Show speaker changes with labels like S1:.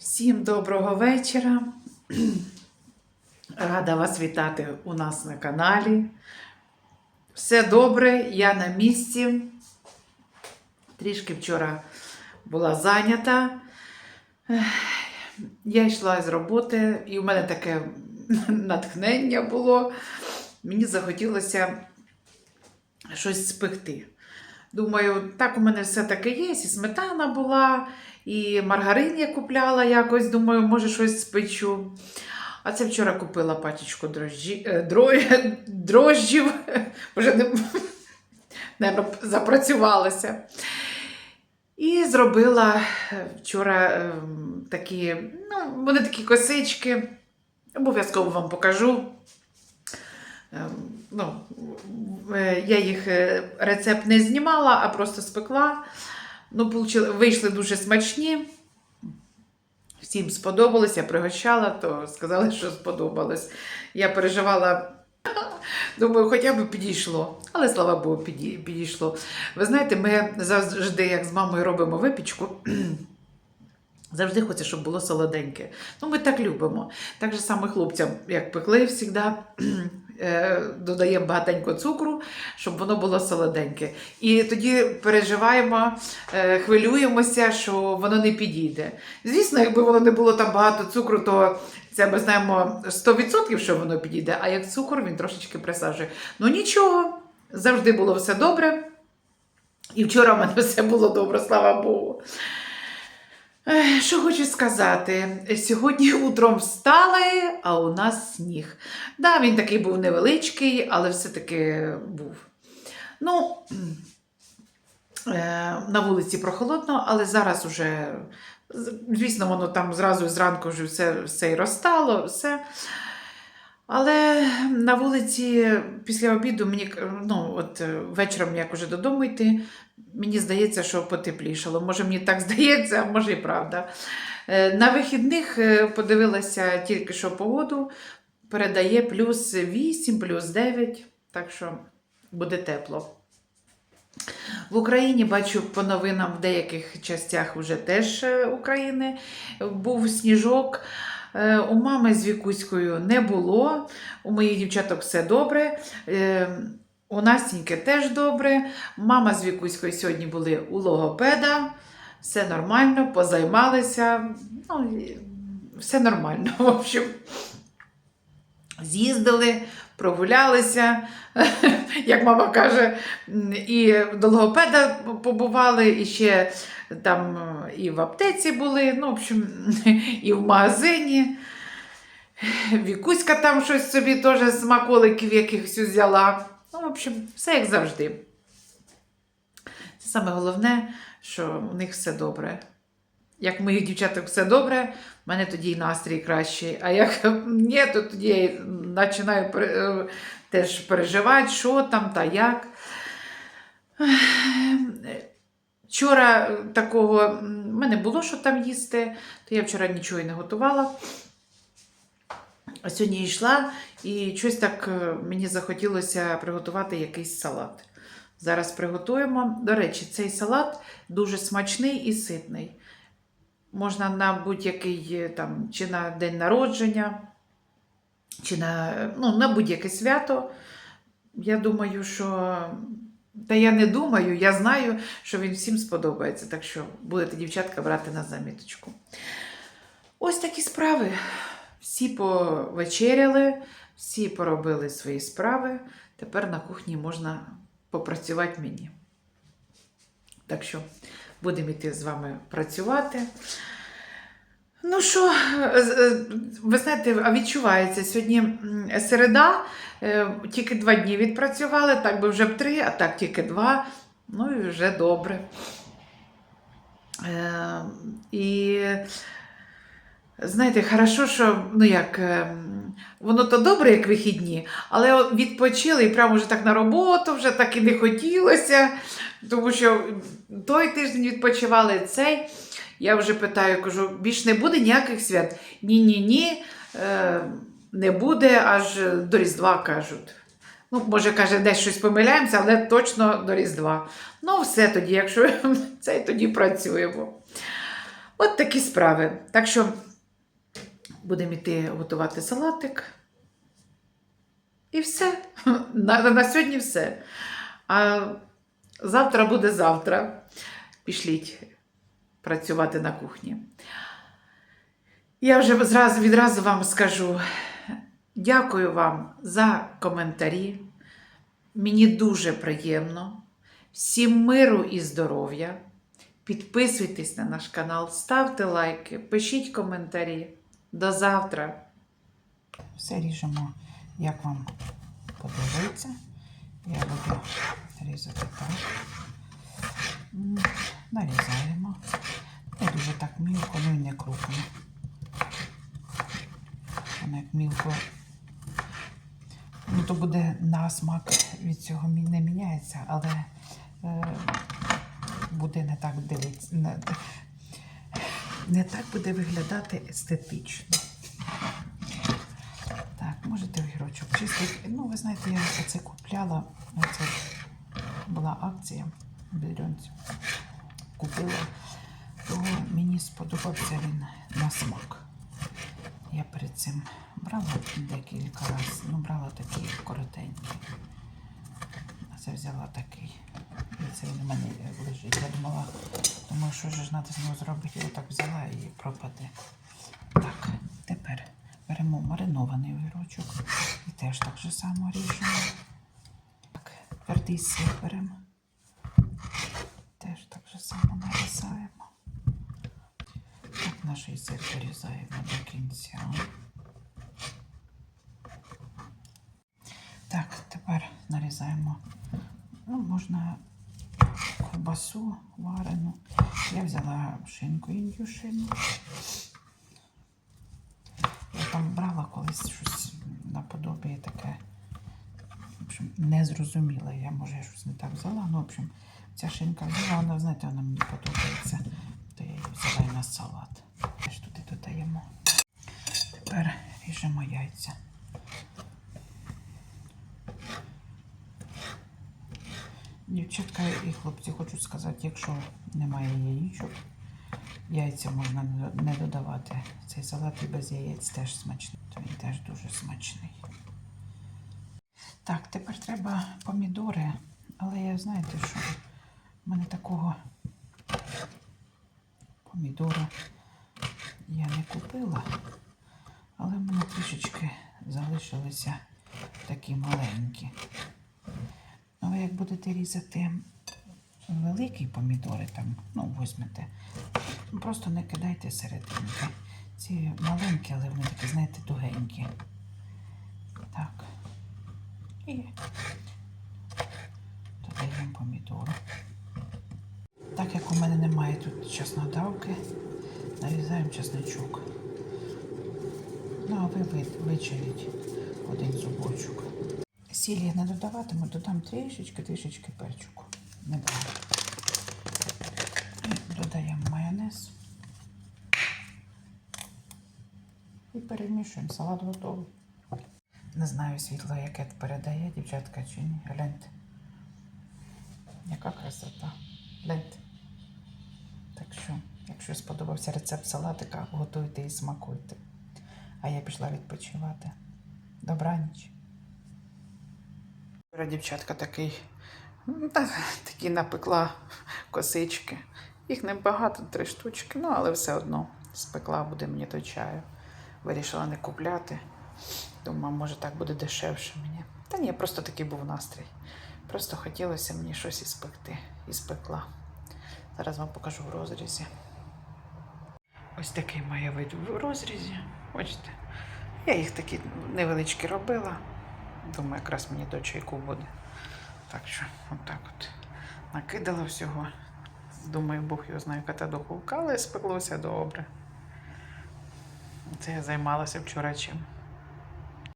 S1: Всім доброго вечора. Рада вас вітати у нас на каналі. Все добре, я на місці. Трішки вчора була зайнята. Я йшла з роботи, і в мене таке натхнення було. Мені захотілося щось спекти. Думаю, так у мене все таки є, і сметана була, і маргарин я купляла якось, думаю, може щось спечу. А це вчора купила пачечку дрожжі, е, дро, дрожжів, вже не наверно, запрацювалася. І зробила е, вчора е, такі, ну, вони такі косички. Обов'язково вам покажу. Ну, е, я їх е, рецепт не знімала, а просто спекла. Ну, вийшли дуже смачні. Всім сподобалось, я пригощала, то сказали, що сподобалось. Я переживала, думаю, хоча б підійшло. Але слава Богу, підійшло. Ви знаєте, ми завжди, як з мамою робимо випічку, завжди хочеться, щоб було солоденьке. Ну, ми так любимо. Так же саме хлопцям, як пекли завжди, додаємо багатенько цукру, щоб воно було солоденьке. І тоді переживаємо, е, хвилюємося, що воно не підійде. Звісно, якби воно не було там багато цукру, то це ми знаємо 100%, що воно підійде, а як цукор, він трошечки присаджує. Ну нічого, завжди було все добре. І вчора в мене все було добре, слава Богу. Що хочу сказати, сьогодні утром встали, а у нас сніг. Да, він такий був невеличкий, але все-таки був. Ну, е, на вулиці прохолодно, але зараз уже, звісно, воно там зразу зранку вже все, все і розстало. все. Але на вулиці після обіду мені ну, от е, вечором, як уже додому йти, мені здається, що потеплішало. Може, мені так здається, а може і правда. Е, На вихідних е, подивилася тільки що погоду, передає плюс 8, плюс 9, так що буде тепло. В Україні бачу по новинам в деяких частях вже теж України був сніжок. Е, У мами з Вікуською не було. У моїх дівчаток все добре. Е, У Настіньки теж добре. Мама з Вікуською сьогодні були у логопеда. Все нормально, позаймалися. Ну, все нормально. В общем, з'їздили, прогулялися, як мама каже, і до логопеда побували, і ще там і в аптеці були, ну, в общем, і в магазині. Вікуська там щось собі теж смаколиків якихось взяла. Ну, в общем, все як завжди. Це саме головне, що у них все добре. Як моїх дівчаток все добре, в мене тоді і настрій кращий. А як ні, то тоді я починаю е, теж переживати, що там та як. Вчора такого в мене було що там їсти, то я вчора нічого і не готувала. А сьогодні йшла і щось так е, мені захотілося приготувати якийсь салат. Зараз приготуємо. До речі, цей салат дуже смачний і ситний. Можна на будь-який е, там, чи на день народження, чи на, ну, на будь-яке свято. Я думаю, що. Та я не думаю, я знаю, що він всім сподобається. Так що будете, дівчатка, брати на заміточку. Ось такі справи. Всі повечеряли, всі поробили свої справи. Тепер на кухні можна попрацювати мені. Так що будемо йти з вами працювати. Ну що, е, е, ви знаєте, відчувається сьогодні середа, е, тільки два дні відпрацювали, так би вже б три, а так тільки два. Ну і вже добре. Е, І знаєте, хорошо, що ну як, ем, воно то добре, як вихідні, але відпочили і прямо вже так на роботу, вже так і не хотілося, тому що той тиждень відпочивали цей. Я вже питаю, кажу, більш не буде ніяких свят. Ні-ні ні, е, не буде аж до Різдва кажуть. Ну, може, каже, десь щось помиляємося, але точно до Різдва. Ну, все тоді, якщо це тоді працюємо. От такі справи. Так що будемо йти готувати салатик. І все. На, на сьогодні все. А завтра буде завтра. Пішліть працювати на кухні. Я вже відразу вам скажу дякую вам за коментарі. Мені дуже приємно. Всім миру і здоров'я. Підписуйтесь на наш канал, ставте лайки, пишіть коментарі. До завтра. Все ріжемо, як вам подобається. Я буду різати так. Нарізаємо. Не дуже так мілко, ну і не крупно. Воно як мілко. Ну, то буде на смак від цього не міняється, але е, буде не так дивитися. Не, не так буде виглядати естетично. Так, можете огірочок чистити. Ну, ви знаєте, я це купляла. Це була акція в. Купила, то мені сподобався він на смак. Я перед цим брала декілька разів, ну брала такий коротенький. А це взяла такий. І це він у мене лежить. Я думала, думаю, що ж треба з нього зробити. Я так взяла і пропаде. Так, тепер беремо маринований огірочок і теж так же само ріжемо. Твердий сир. Теж так же само нарізаємо. Так, наш сир порізаємо до кінця. Так, тепер нарізаємо. Ну, можна ковбасу варену. Я взяла шинку індюшину. Я там брала колись щось наподобі таке. Общем, не зрозуміла. Я може я щось не так взяла. Ну, в общем, ця шинка взяла, вона, знаєте, вона мені подобається. То я її взяла і на салат. Теж туди додаємо. Тепер ріжемо яйця. Дівчатка і хлопці хочу сказати, якщо немає яєчок, яйця можна не додавати. Цей салат і без яєць теж смачний. То він теж дуже смачний. Так, тепер треба помідори. Але я знаєте, що в мене такого помідора я не купила. Але в мене трішечки залишилися такі маленькі. Ви як будете різати великі помідори, там, ну, візьмете, просто не кидайте серединки. Ці маленькі, але вони такі, знаєте, тугенькі. І додаємо помідору. Так як у мене немає тут чеснодавки, нарізаємо чесночок. Ну, а ви ви- вичавіть один зубочок. Сіль я не додаватиму, додам трішечки, трішечки перчику. Небагато. І додаємо майонез. І перемішуємо. Салат готовий. Не знаю світло, яке передає дівчатка чи ні. Гляньте. Яка красота. Гляньте. Так що, якщо сподобався рецепт салатика, готуйте і смакуйте. А я пішла відпочивати. Добраніч. Вчора дівчатка такий, ну, та, такі напекла косички. Їх небагато, три штучки, ну але все одно спекла буде мені до чаю. Вирішила не купляти. Думаю, може так буде дешевше мені. Та ні, просто такий був настрій. Просто хотілося мені щось іспекти. І спекла. Зараз вам покажу в розрізі. Ось такий має вид в розрізі. Бачите? Я їх такі невеличкі робила. Думаю, якраз мені до чайку буде. Так що, отак от. Накидала всього. Думаю, Бог його знає, яка та духовка, але спеклося добре. Це я займалася вчора чим.